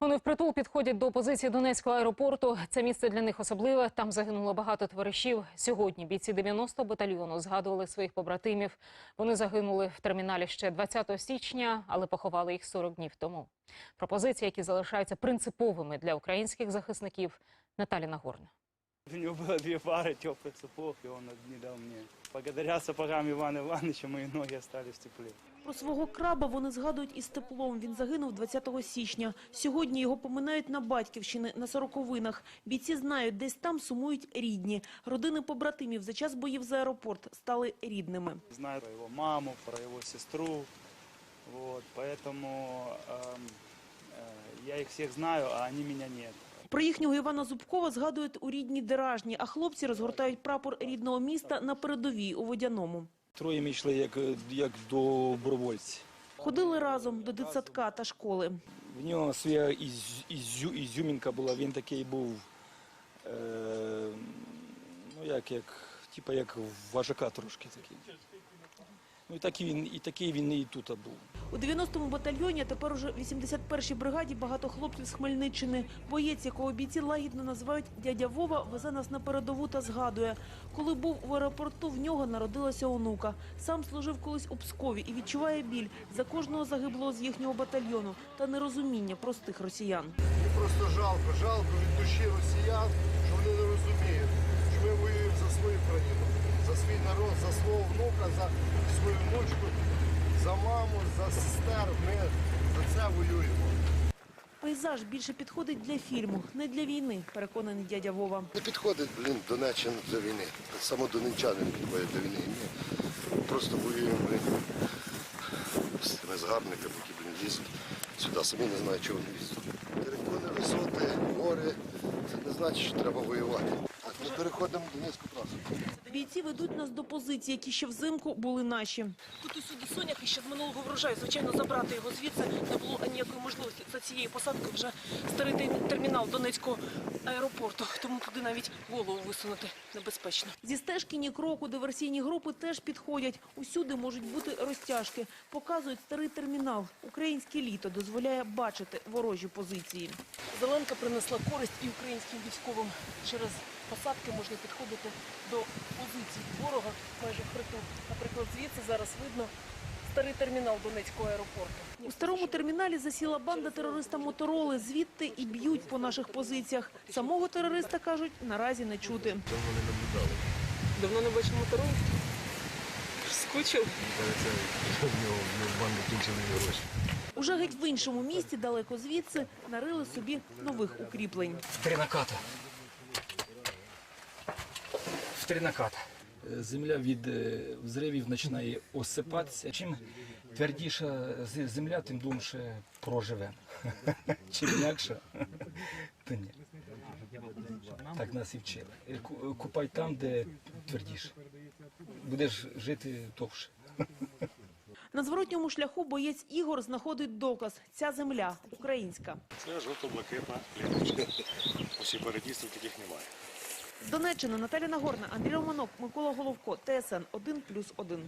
Вони впритул підходять до позиції Донецького аеропорту. Це місце для них особливе. Там загинуло багато товаришів. Сьогодні бійці 90 батальйону згадували своїх побратимів. Вони загинули в терміналі ще 20 січня, але поховали їх 40 днів тому. Пропозиції, які залишаються принциповими для українських захисників, Наталі Нагорна. У него было две пары теплых сапог, и он одни дал мне. Благодаря сапогам Ивана Ивановича мои ноги остались в тепле. Про свого краба вони згадують із теплом. Він загинув 20 січня. Сьогодні його поминають на Батьківщини, на Сороковинах. Бійці знають, десь там сумують рідні. Родини побратимів за час боїв за аеропорт стали рідними. Знаю про его маму, про его сестру. Вот, поэтому эм, э, я их всех знаю, а они меня нет. Про їхнього Івана Зубкова згадують у рідній Деражні, а хлопці розгортають прапор рідного міста на передовій у Водяному. Троє ми йшли як, як добровольці. Ходили разом до дитсадка та школи. В нього своя із, ізю, ізюмінка була, він такий був, е, ну як, як, типа як важака трошки такий. Ну і такий він, і такий він і тут був. У 90-му батальйоні, а тепер уже 81-й бригаді багато хлопців з Хмельниччини. Боєць, якого бійці лагідно називають дядя Вова, везе нас на передову та згадує. Коли був в аеропорту, в нього народилася онука. Сам служив колись у Пскові і відчуває біль за кожного загиблого з їхнього батальйону та нерозуміння простих росіян. Мені просто жалко, жалко від душі росіян, що вони не розуміють, що ми воюємо за свою країну, за свій народ, за свого внука, за свою внучку, за маму, за сестер. Ми за це воюємо. Пейзаж більше підходить для фільму, не для війни, переконаний дядя Вова. Не підходить, блін, Донеччина до війни. Само донеччани не підходять до війни. Ми просто воюємо, блін, з тими згарбниками, які, блін, лізуть сюди. Самі не знають, чого вони лізуть. Перекони, висоти, гори. Це не значить, що треба воювати. Так, ми переходимо Донецьку трасу. Бійці ведуть нас до позицій, які ще взимку були наші. Тут усюди соняхи ще з минулого врожаю. Звичайно, забрати його звідси не було ніякої можливості. За цією посадкою вже старий термінал Донецького аеропорту. Тому туди навіть голову висунути небезпечно. Зі стежки ні кроку диверсійні групи теж підходять. Усюди можуть бути розтяжки. Показують старий термінал. Українське літо дозволяє бачити ворожі позиції. Зеленка принесла користь і українським військовим. Через посадки можна підходити до позицій ворога майже впритул. Наприклад, звідси зараз видно старий термінал Донецького аеропорту. У старому терміналі засіла банда терориста Мотороли. Звідти і б'ють по наших позиціях. Самого терориста, кажуть, наразі не чути. Давно не бачив Моторолу? Скучив? Уже геть в іншому місті, далеко звідси, нарили собі нових укріплень. В три наката. В три наката. Е, Земля від е, взривів починає осипатися. Чим твердіша земля, тим довше проживе. Чим м'якша, то ні. Так нас і вчили. Е, Купай там, де твердіше. Будеш жити довше. На зворотньому шляху боєць Ігор знаходить доказ. Ця земля українська. Це жовто-блакитна ліночка. Усі передістів таких немає. З Донеччини Наталя Нагорна, Андрій Романов, Микола Головко, ТСН 1+,1.